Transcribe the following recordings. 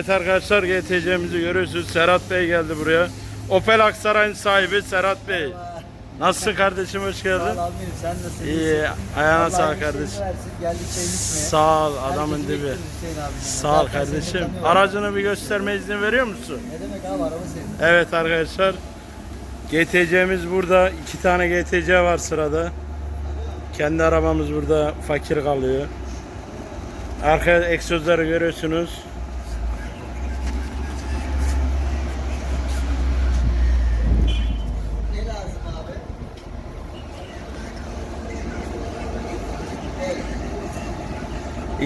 Evet arkadaşlar GTC'mizi görüyorsunuz. Serhat Bey geldi buraya. Opel Aksaray'ın sahibi Serhat Bey. Nasılsın kardeşim hoş Sağ ol geldin. abim sen nasılsın? İyi ayağına sağ iyisini kardeşim. Geldik çay. Sağ ol adamın dibi. Sağ ol kardeşim. Aracını bir gösterme izni veriyor musun? Ne demek abi araba senin. Evet arkadaşlar. GTC'miz burada. iki tane GTC var sırada. Kendi arabamız burada fakir kalıyor. Arka egzozları görüyorsunuz.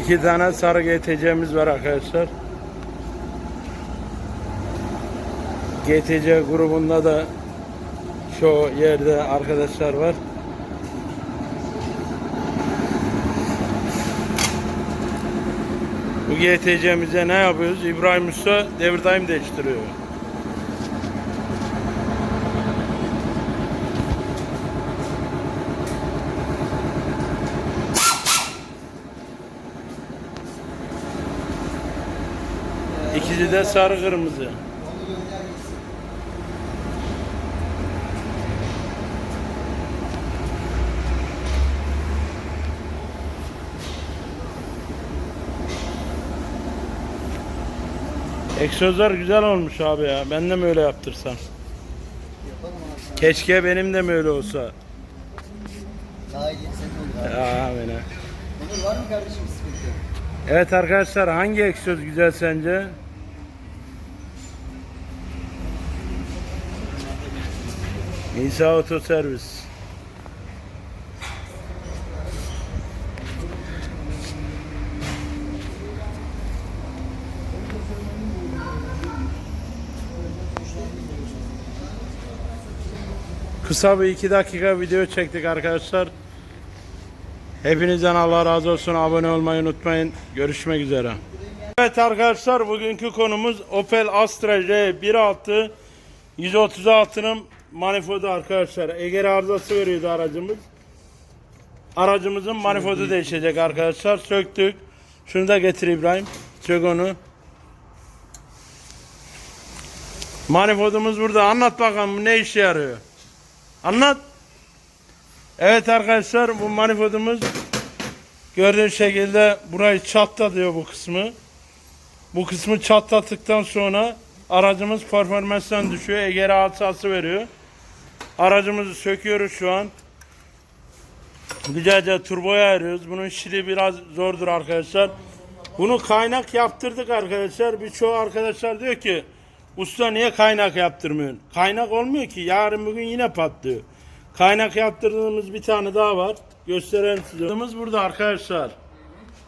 İki tane sarı GTC'miz var arkadaşlar. GTC grubunda da şu yerde arkadaşlar var. Bu GTC'mize ne yapıyoruz? İbrahim Usta devir daim değiştiriyor. İkisi de sarı kırmızı. Egzozlar güzel olmuş abi ya. Ben de mi öyle yaptırsam? Keşke benim de mi öyle olsa. Daha iyi senin olur abi. Ya. Onur var mı kardeşim sıkıntı? Evet arkadaşlar hangi egzoz güzel sence? Nisa Oto Servis. Kısa bir iki dakika video çektik arkadaşlar. Hepinizden Allah razı olsun. Abone olmayı unutmayın. Görüşmek üzere. Evet arkadaşlar bugünkü konumuz Opel Astra J 1.6 136'nın manifoldu arkadaşlar. Eğer arızası veriyordu aracımız. Aracımızın manifoldu değişecek arkadaşlar. Söktük. Şunu da getir İbrahim. Sök onu. Manifoldumuz burada. Anlat bakalım bu ne işe yarıyor. Anlat. Evet arkadaşlar bu manifoldumuz gördüğünüz şekilde burayı çatla diyor bu kısmı. Bu kısmı çatlattıktan sonra aracımız performanstan düşüyor. Eğer alçası veriyor. Aracımızı söküyoruz şu an. Güzelce turboya ayırıyoruz. Bunun şili biraz zordur arkadaşlar. Bunu kaynak yaptırdık arkadaşlar. Birçoğu arkadaşlar diyor ki usta niye kaynak yaptırmıyorsun? Kaynak olmuyor ki. Yarın bugün yine patlıyor. Kaynak yaptırdığımız bir tane daha var. Göstereyim size. Burada arkadaşlar.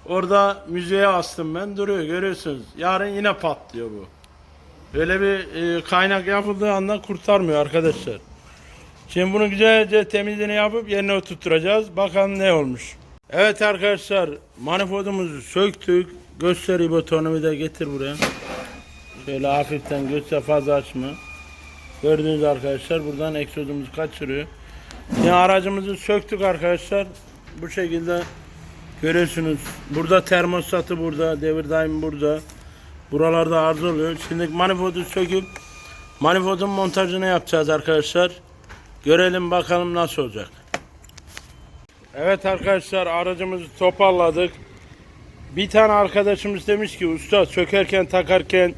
Orada müzeye astım ben duruyor görüyorsunuz. Yarın yine patlıyor bu. Böyle bir e, kaynak yapıldığı anda kurtarmıyor arkadaşlar. Şimdi bunu güzelce temizliğini yapıp yerine oturtturacağız. Bakalım ne olmuş. Evet arkadaşlar manifoldumuzu söktük. Gösteri butonumu da getir buraya. Şöyle hafiften göster fazla açma. Gördüğünüz arkadaşlar buradan egzozumuzu kaçırıyor. Şimdi aracımızı söktük arkadaşlar. Bu şekilde görüyorsunuz. Burada termostatı burada, devir daimi burada. Buralarda arıza oluyor. Şimdi manifoldu söküp manifoldun montajını yapacağız arkadaşlar. Görelim bakalım nasıl olacak. Evet arkadaşlar aracımızı toparladık. Bir tane arkadaşımız demiş ki usta sökerken takarken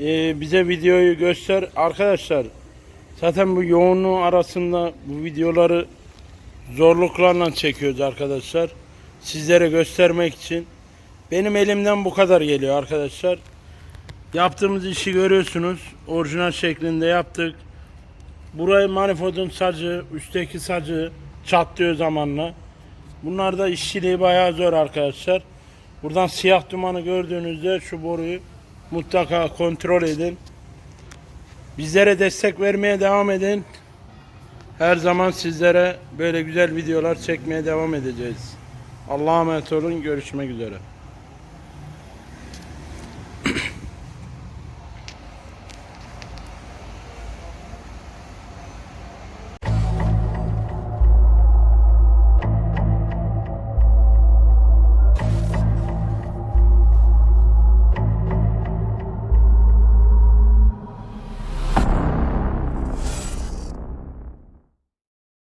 e, bize videoyu göster. Arkadaşlar zaten bu yoğunluğun arasında bu videoları zorluklarla çekiyoruz arkadaşlar. Sizlere göstermek için. Benim elimden bu kadar geliyor arkadaşlar. Yaptığımız işi görüyorsunuz. Orijinal şeklinde yaptık. Burayı manifoldun sacı, üstteki sacı çatlıyor zamanla. Bunlar da işçiliği bayağı zor arkadaşlar. Buradan siyah dumanı gördüğünüzde şu boruyu mutlaka kontrol edin. Bizlere destek vermeye devam edin. Her zaman sizlere böyle güzel videolar çekmeye devam edeceğiz. Allah'a emanet olun. Görüşmek üzere.